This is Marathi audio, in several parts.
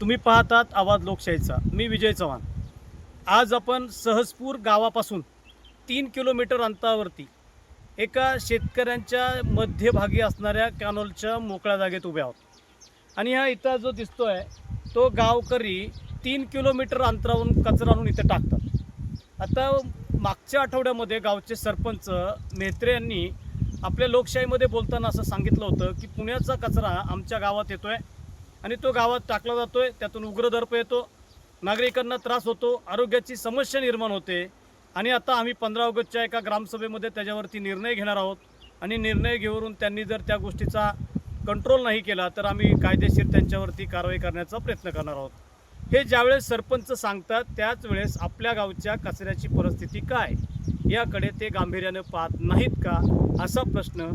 तुम्ही पाहतात आवाज लोकशाहीचा. मी विजय चव्हाण. आज आपण सहजपूर गावापासून तीन किलोमीटर अंतरावरती एका शेतकऱ्यांच्या मध्यभागी असणाऱ्या कॅनॉलच्या मोकळ्या जागेत उभे आहोत. आणि हा इथं जो दिसतो आहे तो गावकरी तीन किलोमीटर अंतरावरून कचरा आणून इथं टाकतात. आता मागच्या आठवड्यामध्ये गावचे सरपंच मेहत्रे यांनी आपल्या लोकशाहीमध्ये बोलताना असं सांगितलं होतं की पुण्याचा कचरा आमच्या गावात येतो आहे आणि तो गावात टाकला जातो आहे त्यातून उग्रदर्प येतो नागरिकांना त्रास होतो आरोग्याची समस्या निर्माण होते. आणि आता आम्ही पंधरा ऑगस्टच्या एका ग्रामसभेमध्ये त्याच्यावरती निर्णय घेणार आहोत. आणि निर्णय घेऊन त्यांनी जर त्या गोष्टीचा कंट्रोल नाही केला तर आम्ही कायदेशीर त्यांच्यावरती कारवाई करण्याचा प्रयत्न करणार आहोत. हे ज्यावेळेस सरपंच सांगतात त्याच वेळेस आपल्या गावच्या कचऱ्याची परिस्थिती काय? याकडे ते गांभीर्यानं पाहत नाहीत का? असा प्रश्न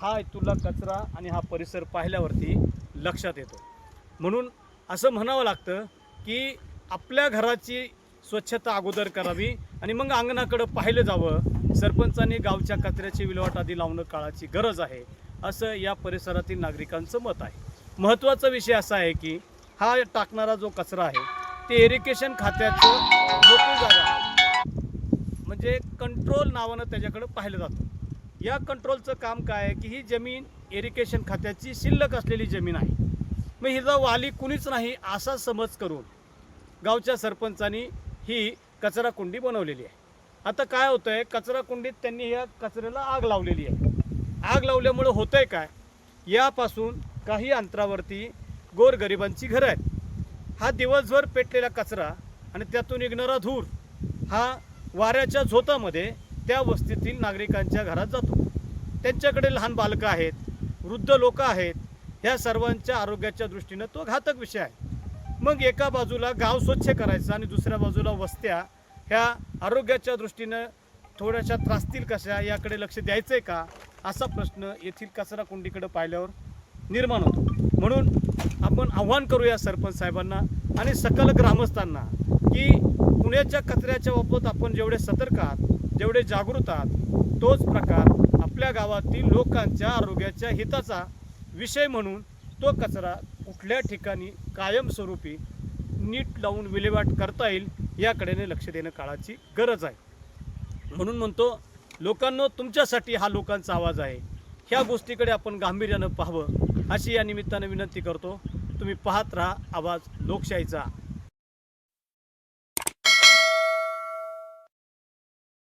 हा इथला कचरा आणि हा परिसर पाहिल्यावरती लक्षात येतो. म्हणून असं म्हणावं लागतं की आपल्या घराची स्वच्छता अगोदर करावी आणि मग अंगणाकडं पाहिलं जावं. सरपंचांनी गावच्या कचऱ्याची विल्हेवाट आधी लावणं काळाची गरज आहे असं या परिसरातील नागरिकांचं मत आहे. महत्त्वाचा विषय असा आहे की हा टाकणारा जो कचरा आहे ते इरिगेशन खात्याचं मोकळी जागा आहे. म्हणजे कंट्रोल नावानं त्याच्याकडं पाहिलं जातं. या कंट्रोलचं काम काय आहे की ही जमीन इरिगेशन खात्याची शिल्लक असलेली जमीन आहे. मग हिचा वाली कुणीच नाही असा समज करून गावच्या सरपंचांनी ही कचरा कुंडी बनवलेली आहे. आता काय होतं आहे कचरा कुंडीत त्यांनी या कचऱ्याला आग लावलेली आहे. आग लावल्यामुळं होतं आहे काय? यापासून काही अंतरावरती गोरगरिबांची घरं आहेत. हा दिवसभर पेटलेला कचरा आणि त्यातून निघणारा धूर हा वाऱ्याच्या झोतामध्ये त्या वस्तीतील नागरिकांच्या घरात जातो. त्यांच्याकडे लहान बालकं आहेत वृद्ध लोक आहेत ह्या सर्वांच्या आरोग्याच्या दृष्टीनं तो घातक विषय आहे. मग एका बाजूला गाव स्वच्छ करायचं आणि दुसऱ्या बाजूला वस्त्या ह्या आरोग्याच्या दृष्टीनं थोड्याशा त्रासतील कशा याकडे लक्ष द्यायचं आहे का? असा प्रश्न येथील कचरा कुंडीकडे पाहिल्यावर निर्माण होतो. म्हणून आपण आव्हान करूया सरपंच साहेबांना आणि सकल ग्रामस्थांना की पुण्याच्या कचऱ्याच्या बाबत आपण जेवढे सतर्क आहात जेवढे जागृत आहात तोच प्रकार आपल्या गावातील लोकांच्या आरोग्याच्या हिताचा विषय म्हणून तो कचरा कुठल्या ठिकाणी कायमस्वरूपी नीट लावून विल्हेवाट करता येईल याकडेने लक्ष देणं काळाची गरज आहे. म्हणून म्हणतो लोकांनो तुमच्यासाठी हा लोकांचा आवाज आहे. ह्या गोष्टीकडे आपण गांभीर्यानं पाहावं अशी या निमित्तानं विनंती करतो. तुम्ही पाहत राहा आवाज लोकशाहीचा.